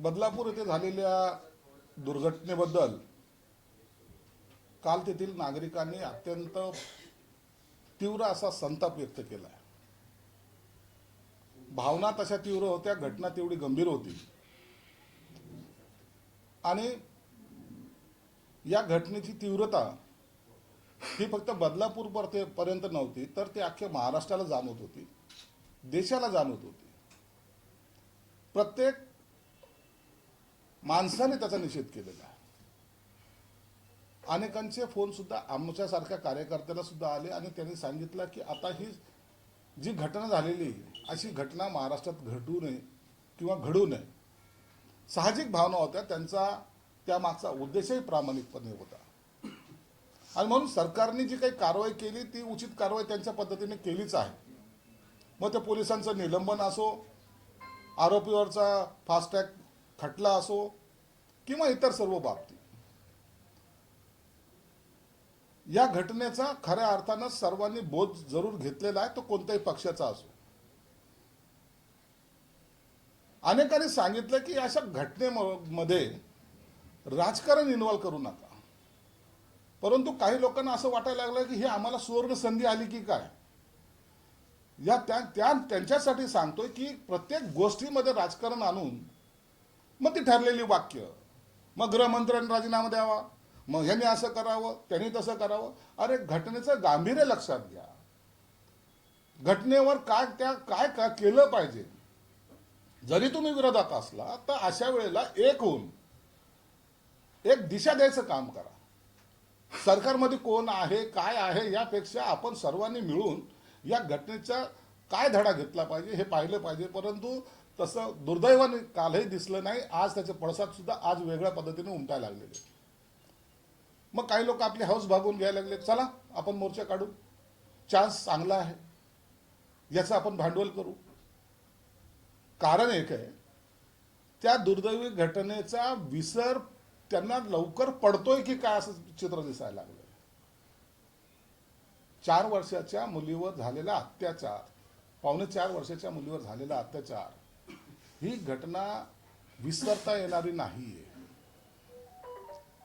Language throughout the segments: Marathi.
बदलापूर येथे झालेल्या दुर्घटनेबद्दल काल तेथील नागरिकांनी अत्यंत तीव्र असा संताप व्यक्त केला भावना तशा तीव्र होत्या घटना तेवढी गंभीर होती. आणि या घटनेची तीव्रता ही फक्त बदलापूर परते- पर्यंत नव्हती तर ती अख्ख्या महाराष्ट्राला जाणवत होती. देशाला जाणवत होती. प्रत्येक माणसाने त्याचा निषेध केलेला आहे. अनेकांचे फोन सुद्धा आमच्यासारख्या कार्यकर्त्याला सुद्धा आले आणि त्यांनी सांगितलं की आता ही जी घटना झालेली आहे, अशी घटना महाराष्ट्रात घडू नये किंवा घडू नये. साहजिक भावना होत्या त्यांचा त्यामागचा उद्देशही प्रामाणिकपणे होता. आणि म्हणून सरकारने जी काही कारवाई केली ती उचित कारवाई त्यांच्या पद्धतीने केलीच आहे. मग ते पोलिसांचं निलंबन असो आरोपीवरचा फास्टॅग खटला असो किंवा इतर सर्व बाबतीत या घटनेचा खऱ्या अर्थानं सर्वांनी बोध जरूर घेतलेला आहे तो कोणत्याही पक्षाचा असो. अनेकांनी सांगितलं की अशा घटनेमध्ये राजकारण इन्व्हॉल्व करू नका. परंतु काही लोकांना असं वाटायला लागलं की हे आम्हाला सुवर्ण संधी आली की काय? या त्या त्या त्यांच्यासाठी सांगतोय की प्रत्येक गोष्टीमध्ये राजकारण आणून मग ती ठरलेली वाक्य मग गृहमंत्र्यांनी राजीनामा द्यावा. मग ह्यांनी असं करावं त्यांनी तसं करावं. अरे घटनेचं गांभीर्य लक्षात घ्या. घटनेवर काय त्या काय का केलं पाहिजे? जरी तुम्ही विरोधात असला तर अशा वेळेला एक होऊन एक दिशा द्यायचं काम करा. सरकारमध्ये कोण आहे काय आहे यापेक्षा आपण सर्वांनी मिळून या घटनेचा काय धडा घेतला पाहिजे हे पाहिलं पाहिजे. परंतु तसं दुर्दैवाने कालही दिसलं नाही आज त्याचे पडसाद सुद्धा आज वेगळ्या पद्धतीने उमटायला लागलेले मग काही लोक आपली हाऊस भागून घ्यायला लागले चला आपण मोर्चा काढू. चान्स चांगला आहे. याचं आपण भांडवल करू. कारण एक आहे त्या दुर्दैवी घटनेचा विसर त्यांना लवकर पडतोय की काय असं चित्र दिसायला लागलं चार वर्षाच्या मुलीवर झालेला अत्याचार पावणे चार वर्षाच्या मुलीवर झालेला अत्याचार ही घटना विसरता येणारी नाहीये.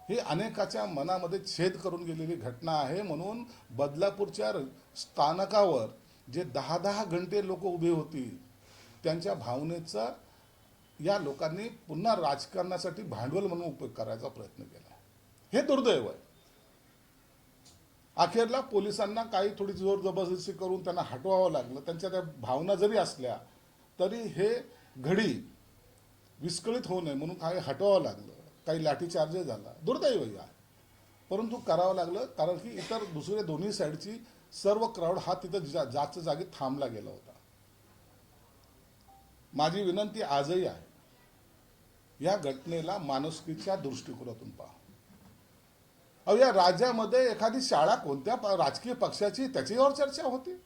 ही अनेकाच्या मनामध्ये छेद करून गेलेली घटना आहे. म्हणून बदलापूरच्या स्थानकावर जे दहा दहा घंटे लोक उभे होती त्यांच्या भावनेचा या लोकांनी पुन्हा राजकारणासाठी भांडवल म्हणून उपयोग करायचा प्रयत्न केला. हे दुर्दैव आहे. अखेरला पोलिसांना काही थोडी जोर जबरदस्ती करून त्यांना हटवावं लागलं. त्यांच्या त्या भावना जरी असल्या तरी हे घडी विस्कळीत होऊ नये म्हणून काही हटवावं लागलं. काही लाठीचार्ज झाला. दुर्दैवही आहे परंतु करावं लागलं कारण की इतर दुसऱ्या दोन्ही साईडची सर्व क्राऊड हा तिथं जा जास्त जागी थांबला गेला होता. माझी विनंती आजही आहे. या घटनेला माणुसकीच्या दृष्टिकोनातून पहा. अहो या राज्यामध्ये एखादी शाळा कोणत्या प- राजकीय पक्षाची त्याच्यावर चर्चा होती.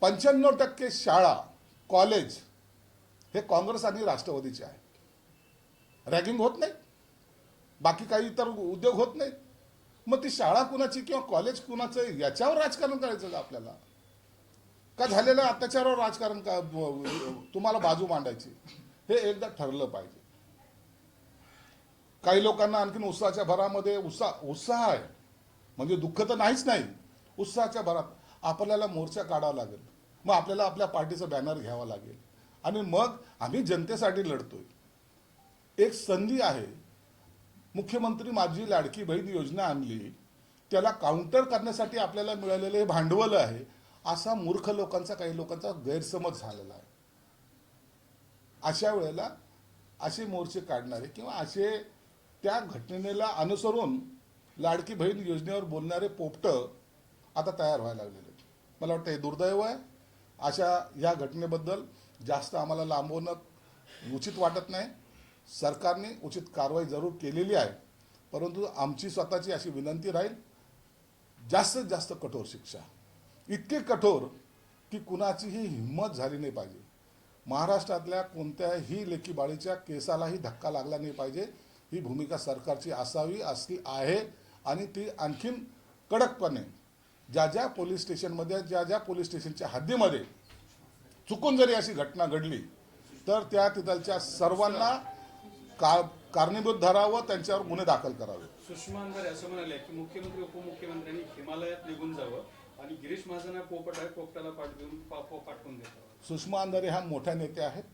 पंच्याण्णव टक्के शाळा कॉलेज हे काँग्रेस आणि राष्ट्रवादीचे आहे रॅगिंग होत नाही. बाकी काही इतर उद्योग होत नाहीत मग ती शाळा कुणाची किंवा कॉलेज कुणाचं याच्यावर राजकारण करायचं का आपल्याला? का झालेलं अत्याचारावर राजकारण का तुम्हाला बाजू मांडायची? हे एकदा ठरलं पाहिजे. काही लोकांना आणखीन उत्साहाच्या भरामध्ये उत्साह उत्साह आहे. म्हणजे दुःख तर नाहीच नाही. उत्साहाच्या भरात आपल्याला मोर्चा काढावा लागेल. मग आपल्याला आपल्या पार्टीचं बॅनर घ्यावा लागेल. आणि मग आम्ही जनतेसाठी लढतोय. एक संधी आहे. मुख्यमंत्री माझी लाडकी बहीण योजना आणली. त्याला काउंटर करण्यासाठी आपल्याला मिळालेलं हे भांडवल आहे. असा मूर्ख लोकांचा काही लोकांचा गैरसमज झालेला आहे. अशा वेळेला असे मोर्चे काढणारे किंवा असे त्या घटनेला अनुसरून लाडकी बहीण योजनेवर बोलणारे पोपट आता तयार व्हायला लागलेले मला वाटतं हे दुर्दैव आहे. अशा या घटनेबद्दल जास्त आम्हाला लांबवणं उचित वाटत नाही. सरकारने उचित कारवाई जरूर केलेली आहे. परंतु आमची स्वतःची अशी विनंती राहील जास्तीत जास्त कठोर शिक्षा. इतकी कठोर की कुणाचीही हिंमत झाली नाही पाहिजे. महाराष्ट्रातल्या कोणत्याही लेखीबाळीच्या केसालाही धक्का लागला नाही पाहिजे. ही भूमिका सरकारची असावी असली आहे आणि ती आणखीन कडकपणे ज्या ज्या पोलीस स्टेशनमध्ये ज्या ज्या पोलीस स्टेशनच्या हद्दीमध्ये चुकून जरी अशी घटना घडली तर त्या तिथलच्या सर्वांना का कारणीभूत धरावं त्यांच्यावर गुन्हे दाखल करावे. सुषमा अंधारे असं म्हणाले की मुख्यमंत्री उपमुख्यमंत्र्यांनी हिमालयात निघून जावं आणि गिरीश महाजन हा पोपट आहे पोपटाला पाठ देऊन पा- पा- पाठवून द्यावं सुषमा अंधारे ह्या मोठ्या नेत्या आहेत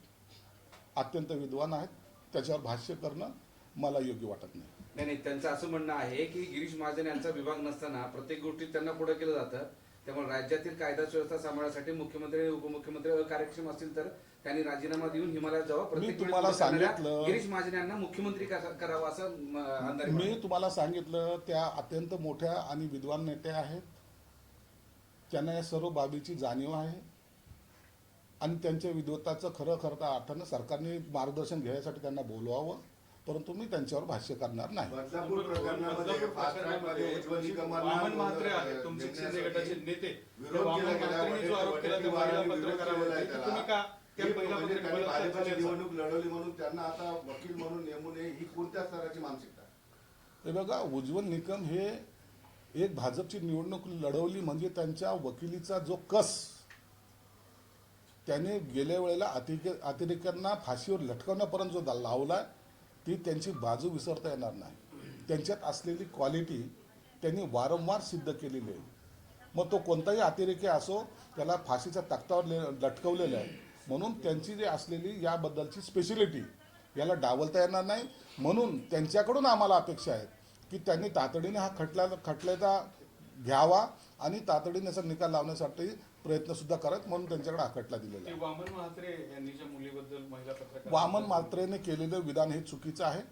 अत्यंत विद्वान आहेत त्याच्यावर भाष्य करणं मला योग्य वाटत नाही. नाही नाही त्यांचं असं म्हणणं आहे की गिरीश महाजन यांचा विभाग नसताना प्रत्येक गोष्टीत त्यांना पुढे केलं जातं. त्यामुळे राज्यातील कायदा सुव्यवस्था सांभाळण्यासाठी मुख्यमंत्री आणि उपमुख्यमंत्री अकार्यक्षम असतील तर त्यांनी राजीनामा देऊन हिमालयात जावं. प्रत्येक तुम्हाला सांगितलं- गिरीश महाजन यांना मुख्यमंत्री करावं असं म. तुम्हाला सांगितलं त्या अत्यंत मोठ्या आणि विद्वान नेत्या आहेत. त्यांना या सर्व बाबीची जाणीव आहे. आणि त्यांच्या विद्वत्ताचं खरं खरं अर्थानं सरकारने मार्गदर्शन घेण्यासाठी त्यांना बोलवावं. परंतु मी त्यांच्यावर भाष्य करणार नाही. बदलापूर प्रकरणामध्ये बदलापूर फास्ट ट्रॅकमध्ये प्रकरणामध्ये उज्ज्वल निकमांना वामन म्हात्रे आहेत तुमचे नेमण्यासाठी शिंदे गटाचे नेते. विरोध वामन केला गेला, म्हात्रेंनी जो आरोप केला त्या महिला वडील विरोध केलेला पत्रकारावरती आहे. की त्याला. तुम्ही का त्या ही पहिल्या म्हणजे त्यांनी पत्रकाराला भाजपची त्याच्यावर- निवडणूक लढवली म्हणून त्यांना आता वकील म्हणून नेमू नये ही कोणत्या स्तराची मानसिकता हे बघा उज्ज्वल निकम हे एक भाजपची निवडणूक लढवली म्हणजे त्यांच्या वकिलीचा जो कस त्याने गेल्या वेळेला अतिरेक्यांना फाशीवर लटकवण्यापर्यंत जो दा- लावला ती त्यांची बाजू विसरता येणार नाही. त्यांच्यात असलेली क्वालिटी त्यांनी वारंवार सिद्ध केलेली आहे. मग तो कोणताही अतिरेकी असो त्याला फाशीच्या तख्तावर ले- लटकवलेलं आहे. म्हणून त्यांची जी असलेली याबद्दलची स्पेशलिटी याला डावलता येणार नाही. म्हणून त्यांच्याकडून आम्हाला अपेक्षा आहे की त्यांनी तातडीने हा खटला खटल्याचा घ्यावा. आणि तातडीने याचा निकाल लावण्यासाठी प्रयत्न सुद्धा करत म्हणून त्यांच्याकडे हा खटला दिलेला आहे. वामन म्हात्रे यांनी ज्या मुलीबद्दल महिला पत्रकार वामन मात्रेने केलेलं विधान हे चुकीचं आहे.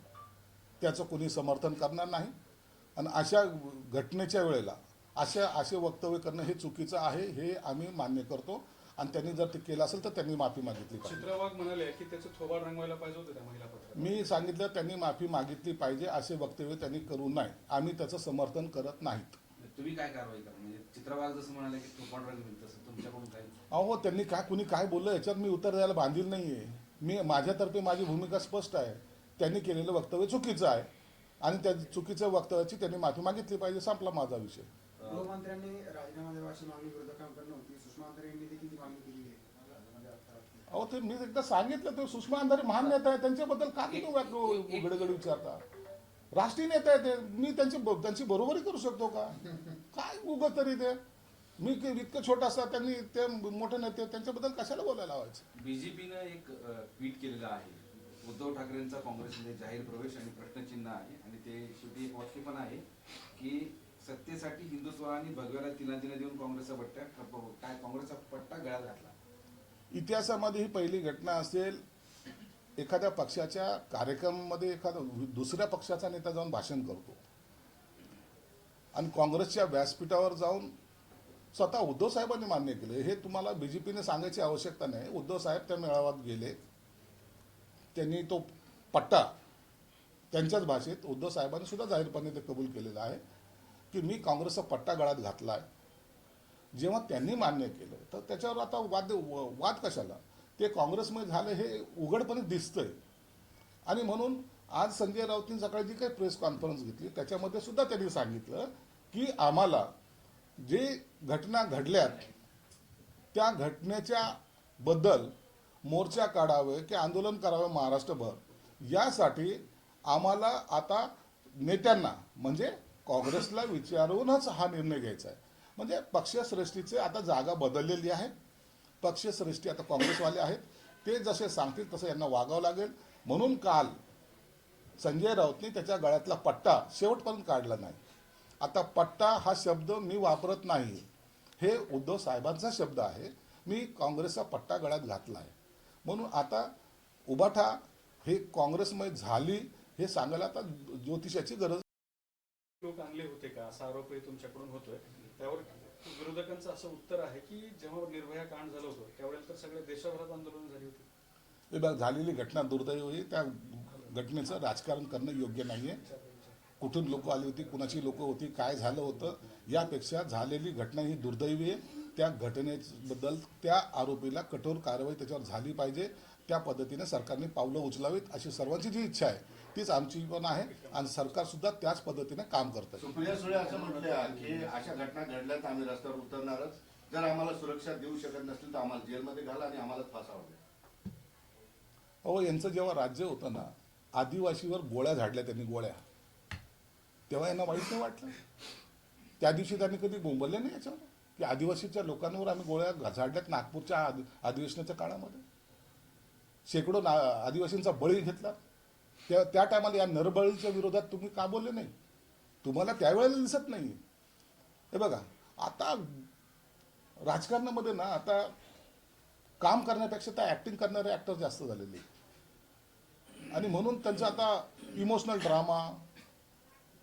त्याचं कोणी समर्थन करणार नाही. आणि अशा घटनेच्या वेळेला अशा असे वक्तव्य करणं हे चुकीचं आहे हे आम्ही मान्य करतो. आणि त्यांनी जर ते केलं असेल तर त्यांनी माफी मागितली म्हणाले की त्याचं थोबाड रंगवायला पाहिजे होतं त्या महिला मी सांगितलं त्यांनी माफी मागितली पाहिजे असे वक्तव्य त्यांनी करू नये. आम्ही त्याचं समर्थन करत नाहीत. तुम्ही काय कारवाई करा? म्हणजे जसं म्हणाले की रंग तसं तुमच्याकडून काय अहो त्यांनी काय कुणी काय बोललं याच्यावर मी उत्तर द्यायला बांधील नाहीये. मी माझ्यातर्फे माझी भूमिका स्पष्ट आहे. त्यांनी केलेलं वक्तव्य चुकीचं आहे. आणि त्या चुकीच्या वक्तव्याची त्यांनी माफी मागितली पाहिजे संपला माझा विषय. गृहमंत्र्यांनी राजीनामा द्यावा अशी मागणी विरोधकांकडून होती सुषमा अंधारे यांनी देखील ती मागणी केली आहे. अहो ते मी एकदा सांगितलं ते सुषमा अंधारे महान नेता आहे त्यांच्याबद्दल का तुम्ही उघडगड विचारता? राष्ट्रीय नेता आहे ते. मी त्यांची त्यांची बरोबरी करू शकतो का? काय उगत तरी ते? मी इतकं छोटा असता त्यांनी ते मोठे नेते त्यांच्याबद्दल कशाला बोलायला लावायचं? बीजेपीनं एक ट्विट केलेलं आहे. उद्धव ठाकरेंचा काँग्रेसमध्ये जाहीर प्रवेश आणि प्रश्नचिन्ह आहे. आणि ते शेवटी एक वाक्य पण आहे की सत्तेसाठी हिंदुत्वाने भगव्याला तिला तिला देऊन काँग्रेसचा पट्ट्या काय काँग्रेसचा पट्टा गळ्यात घातला. इतिहासामध्ये ही पहिली घटना असेल एखाद्या पक्षाच्या कार्यक्रमामध्ये एखादा दुसऱ्या पक्षाचा नेता जाऊन भाषण करतो. आणि काँग्रेसच्या व्यासपीठावर जाऊन स्वतः उद्धव साहेबांनी मान्य केले. हे तुम्हाला बीजेपीने सांगायची आवश्यकता नाही. उद्धव साहेब त्या मेळाव्यात गेले. त्यांनी तो पट्टा त्यांच्याच भाषेत उद्धव साहेबांनी सुद्धा जाहीरपणे ते कबूल केलेलं आहे की मी काँग्रेसचा पट्टा गळ्यात घातला आहे जेव्हा त्यांनी मान्य केलं तर त्याच्यावर आता वाद वाद कशाला? ते काँग्रेसमध्ये झालं हे उघडपणे दिसतंय. आणि म्हणून आज संजय राऊतनी सकाळी जी काही प्रेस कॉन्फरन्स घेतली त्याच्यामध्ये सुद्धा त्यांनी सांगितलं की आम्हाला जे घटना घडल्यात त्या घटनेच्या बद्दल मोर्चा काढावे की आंदोलन करावं महाराष्ट्रभर यासाठी आम्हाला आता नेत्यांना म्हणजे काँग्रेसला विचारूनच हा निर्णय घ्यायचा आहे. म्हणजे पक्षश्रेष्ठीचे आता जागा बदललेली आहे. पक्षश्रेष्ठी आता काँग्रेसवाले आहेत. ते जसे सांगतील तसं यांना वागावं लागेल. म्हणून काल संजय राऊतने त्याच्या गळ्यातला पट्टा शेवटपर्यंत काढला नाही. आता पट्टा हा शब्द मी वापरत नाही. हे उद्धव साहेबांचा शब्द आहे. मी काँग्रेसचा पट्टा गळ्यात घातला आहे. म्हणून आता उबाठा हे काँग्रेसमय झाली हे सांगायला आता ज्योतिषाची गरज लोक आणले होते का? असा आरोपही तुमच्याकडून होतोय. त्यावर विरोधकांचं असं उत्तर आहे की जेव्हा निर्भया कांड झालं होतं त्यावेळेला तर सगळ्या देशभरात आंदोलन झाली होती. झालेली घटना दुर्दैव दुर्दैवी त्या घटनेचं राजकारण करणं योग्य नाही आहे कुठून लोक आली होती कुणाची लोक होती काय झालं होतं यापेक्षा झालेली घटना ही दुर्दैवी आहे. त्या घटनेबद्दल त्या आरोपीला कठोर कारवाई त्याच्यावर झाली पाहिजे. त्या पद्धतीने सरकारने पावलं उचलावीत अशी सर्वांची जी इच्छा आहे तीच आमची पण आहे आणि सरकार सुद्धा त्याच पद्धतीने काम करतं सुप्रिया सुळे असं म्हटले की अशा घटना घडल्यात आम्ही रस्त्यावर उतरणारच. जर आम्हाला सुरक्षा देऊ शकत नसतील तर आम्हाला जेलमध्ये घाला आणि आम्हाला फासावं. अहो यांचं जेव्हा राज्य होतं ना आदिवासीवर गोळ्या झाडल्या त्यांनी गोळ्या. तेव्हा यांना वाईट नाही वाटलं? त्या दिवशी त्यांनी कधी बोंबलले नाही याच्यावर? की आदिवासीच्या लोकांवर आम्ही गोळ्या झाडल्यात नागपूरच्या आदि अधिवेशनाच्या काळामध्ये? शेकडो ना आदिवासींचा बळी घेतला. त्या त्या टायमाला या नरबळीच्या विरोधात तुम्ही का बोलले नाही? तुम्हाला त्यावेळेला दिसत नाही हे बघा आता राजकारणामध्ये ना आता काम करण्यापेक्षा त्या ऍक्टिंग करणारे ॲक्टर जास्त झालेले आणि म्हणून त्यांचा आता इमोशनल ड्रामा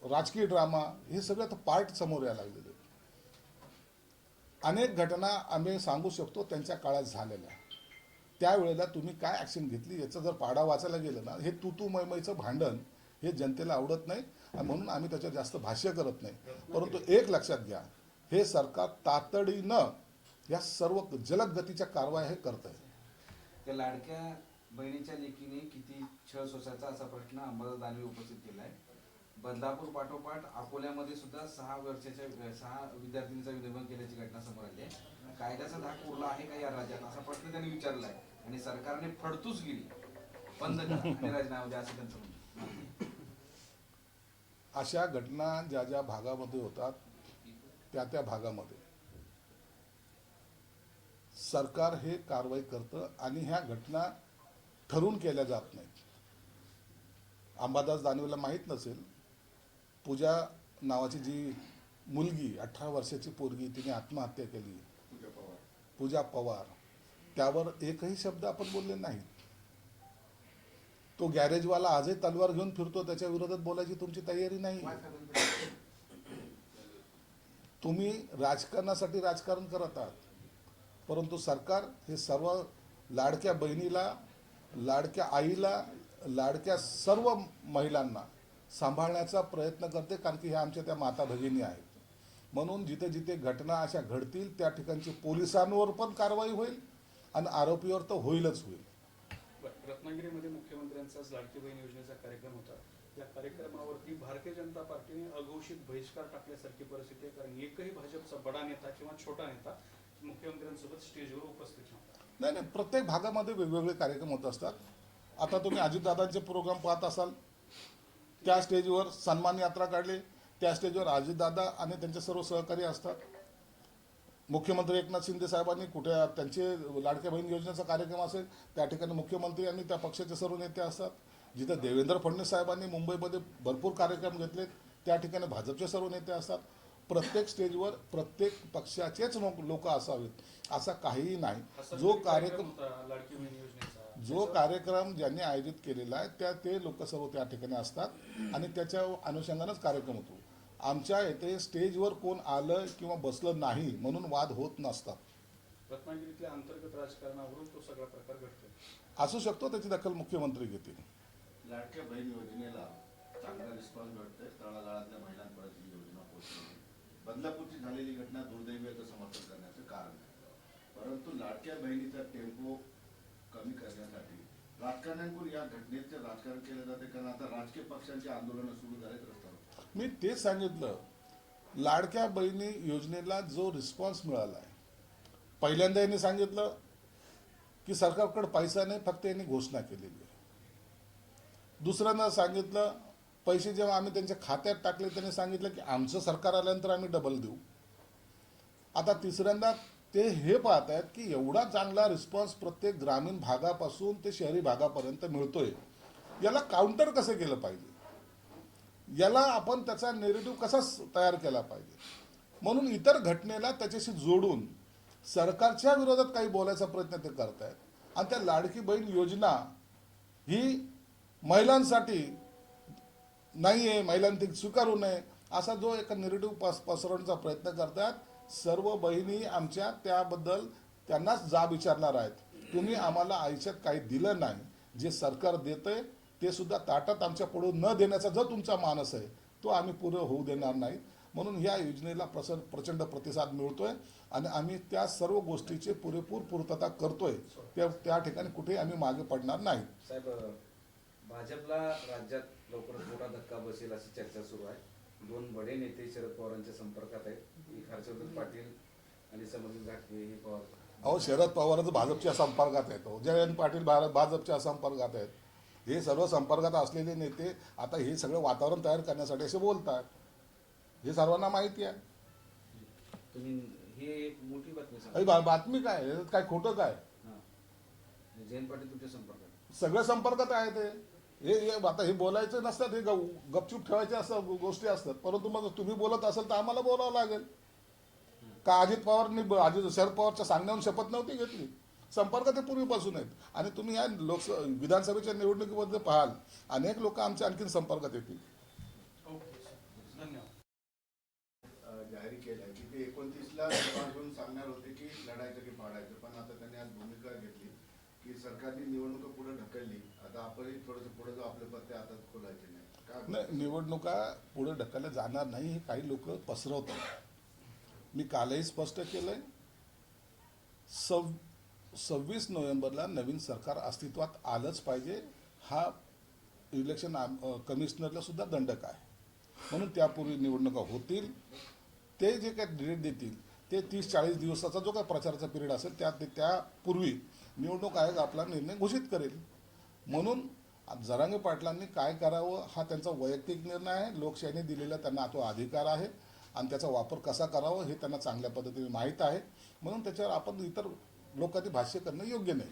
राजकीय ड्रामा हे सगळं आता पार्ट समोर यायला लागलेले अनेक घटना आम्ही सांगू शकतो त्यांच्या काळात झालेल्या त्यावेळेला तुम्ही काय ॲक्शन घेतली? याचा जर पाडा वाचायला गेलं ना हे तू तू मैमयचं भांडण हे जनतेला आवडत नाही आणि म्हणून आम्ही त्याच्यात जास्त भाष्य करत नाही. परंतु एक लक्षात घ्या हे सरकार तातडीनं या सर्व जलद गतीच्या कारवाया हे करत आहे त्या लाडक्या बहिणीच्या लेकीने किती छळ सोसायचा असा प्रश्न अंबादास दानवे उपस्थित केलाय. बदलापूर पाठोपाठ अकोल्यामध्ये सुद्धा सहा वर्षाच्या सहा विद्यार्थ्यांचा विनिमय केल्याची घटना समोर आली आहे. कायद्याचा धाक उरला आहे का या राज्यात? असा प्रश्न त्यांनी विचारलाय. आणि सरकारने फडतूस गेली बंद करा. आणि राजीनामा द्या असं त्यांचं म्हणणं आहे. अशा घटना ज्या ज्या भागामध्ये होतात त्या त्या भागामध्ये. सरकार हे कारवाई करतं आणि ह्या घटना ठरून केल्या जात नाहीत. अंबादास दानवेला माहीत नसेल पूजा नावाची जी मुलगी अठरा वर्षाची पोरगी तिने आत्महत्या केली. पूजा पवार. त्यावर एकही शब्द आपण बोलले नाही तो गॅरेजवाला आजही तलवार घेऊन फिरतो त्याच्या विरोधात बोलायची तुमची तयारी नाही. तुम्ही राजकारणासाठी राजकारण करत आहात. परंतु सरकार हे सर्व लाडक्या बहिणीला लाडक्या आईला लाडक्या सर्व महिलांना सांभाळण्याचा प्रयत्न करते कारण की ह्या आमच्या त्या माता भगिनी आहेत. म्हणून जिथे जिथे घटना अशा घडतील त्या ठिकाणची पोलिसांवर पण कारवाई होईल. आणि आरोपीवर तर होईलच होईल. रत्नागिरीमध्ये मुख्यमंत्र्यांचाच लाडकी बहीण योजनेचा कार्यक्रम होता. या कार्यक्रमावरती भारतीय जनता पार्टीने अघोषित बहिष्कार टाकल्यासारखी परिस्थिती आहे कारण एकही भाजपचा बडा नेता किंवा छोटा नेता मुख्यमंत्र्यांसोबत स्टेजवर उपस्थित नव्हता. नाही नाही प्रत्येक भागामध्ये वेगवेगळे कार्यक्रम होत असतात. आता तुम्ही अजितदादांचे प्रोग्राम पाहत असाल. त्या स्टेजवर सन्मान यात्रा काढली. त्या स्टेजवर अजितदादा आणि त्यांचे सर्व सहकारी असतात. मुख्यमंत्री एकनाथ शिंदे साहेबांनी कुठे त्यांचे लाडक्या बहीण योजनेचा कार्यक्रम असेल त्या ठिकाणी मुख्यमंत्री आणि त्या पक्षाचे सर्व नेते असतात. जिथं देवेंद्र फडणवीस साहेबांनी मुंबईमध्ये भरपूर कार्यक्रम घेतलेत त्या ठिकाणी भाजपचे सर्व नेते असतात. प्रत्येक स्टेजवर प्रत्येक पक्षाचेच लोक असावेत असा काहीही नाही. जो तरी कार्यक्रम लाडकी जो कार्यक्रम ज्यांनी आयोजित केलेला आहे त्या ते लोक सर्व त्या ठिकाणी असतात आणि त्याच्या अनुषंगानेच कार्यक्रम होतो. आमच्या येथे स्टेजवर कोण आलं किंवा बसलं नाही म्हणून वाद होत नसतात. रत्नागिरीतल्या अंतर्गत राजकारणावरून तो सगळा प्रकार घडतोय. असू शकतो त्याची दखल मुख्यमंत्री घेतील. लाडक्या बहीण योजनेला चांगला रिस्पॉन्स मिळतोय. तळागाळातल्या महिलांपर्यंत ही योजना पोहोचली बदलापूरची झालेली घटना दुर्दैवी याचं समर्थन करण्याचं कारण आहे. परंतु लाडक्या बहिणीचा टेम्पो कमी करण्यासाठी राजकारण्यांकडून या घटनेचे राजकारण केलं जाते. कारण आता राजकीय पक्षांची आंदोलनं सुरू झालेत मी तेच सांगितलं. लाडक्या बहिणी योजनेला जो रिस्पॉन्स मिळाला आहे पहिल्यांदा यांनी सांगितलं की सरकारकडे पैसा नाही फक्त यांनी घोषणा केलेली आहे. दुसऱ्यांदा सांगितलं पैसे जेव्हा आम्ही त्यांच्या खात्यात टाकले त्यांनी सांगितलं की आमचं सरकार आल्यानंतर आम्ही डबल देऊ. आता तिसऱ्यांदा ते हे पाहत आहेत की एवढा चांगला रिस्पॉन्स प्रत्येक ग्रामीण भागापासून ते शहरी भागापर्यंत मिळतोय. याला काउंटर कसं केलं पाहिजे? याला आपण त्याचा नेरेटिव्ह कसा तयार केला पाहिजे? म्हणून इतर घटनेला त्याच्याशी जोडून सरकारच्या विरोधात काही बोलायचा प्रयत्न ते करतायत. आणि त्या लाडकी बहीण योजना ही महिलांसाठी नाही आहे महिलांनी ती स्वीकारू नये असा जो एक निरेटिव्ह पस पसरवण्याचा प्रयत्न करतात सर्व बहिणी आमच्या त्याबद्दल त्यांनाच जाब विचारणार आहेत. तुम्ही आम्हाला आयुष्यात काही दिलं नाही. जे सरकार देतं ते सुद्धा ताटात आमच्या पुढे न देण्याचा जो तुमचा मानस आहे तो आम्ही पुरं होऊ देणार नाही. म्हणून ह्या योजनेला प्रस प्रचंड प्रतिसाद मिळतोय आणि आम्ही त्या सर्व गोष्टीची पुरेपूर पूर्तता करतोय. त्या त्या ठिकाणी कुठेही आम्ही मागे पडणार नाही. साहेब भाजपला राज्यात लवकरच मोठा धक्का बसेल अशी चर्चा सुरू आहे. दोन बडे नेते शरद पवारांच्या संपर्कात आहेत. हर्षवर्धन पाटील आणि समर्जित घाटगे हे पवार. अहो शरद पवारच भाजपच्या संपर्कात आहेत. जयंत पाटील भाजपच्या संपर्कात आहेत. हे सर्व संपर्कात असलेले नेते आता हे सगळं वातावरण तयार करण्यासाठी असे बोलतात. हे सर्वांना माहिती आहे. बातमी काय? काय खोटं काय? हा. जयंत पाटील तुमच्या संपर्कात सगळं संपर्कात आहे ते. हे आता हे बोलायचं नसतात हे गपचूप ठेवायचे असतात गोष्टी असतात. परंतु मग तुम्ही बोलत असाल तर आम्हाला बोलावं लागेल. का अजित पवारनी अजित शरद पवारच्या सांगण्याहून शपथ नव्हती घेतली? संपर्क ते पूर्वीपासून आहेत. आणि तुम्ही या लोकस विधानसभेच्या निवडणुकीमध्ये पाहाल अनेक लोक आमच्या आणखीन संपर्कात येतील. Okay sir. धन्यवाद. अ, जाहीर केलंय की ते एकोणतीसला सांगणार होते की लढायचं की पाडायचं पण आता त्यांनी आज भूमिका घेतली की निवडणुका पुढे ढकलली. आता आपणही थोडंसं पुढे जाऊ आपले पत्ते हातात खोलायचे नाही निवडणुका पुढे ढकलल्या जाणार नाही हे काही लोक पसरवतात. मी कालही स्पष्ट केलंय. सव सव्वीस नोव्हेंबरला नवीन सरकार अस्तित्वात आलंच पाहिजे. हा इलेक्शन कमिशनरला सुद्धा दंडक आहे म्हणून त्यापूर्वी निवडणुका होतील. ते जे काय डेट देतील ते तीस चाळीस दिवसाचा जो काही प्रचाराचा पिरियड असेल त्या ते- त्यापूर्वी निवडणूक आयोग आपला निर्णय घोषित करेल. म्हणून जरांगे पाटलांनी काय करावं हा त्यांचा वैयक्तिक निर्णय आहे. लोकशाहीने दिलेला त्यांना तो अधिकार आहे. आणि त्याचा वापर कसा करावा हे त्यांना चांगल्या पद्धतीने माहीत आहे. म्हणून त्याच्यावर आपण इतर लोकांनी भाष्य करणं योग्य नाही.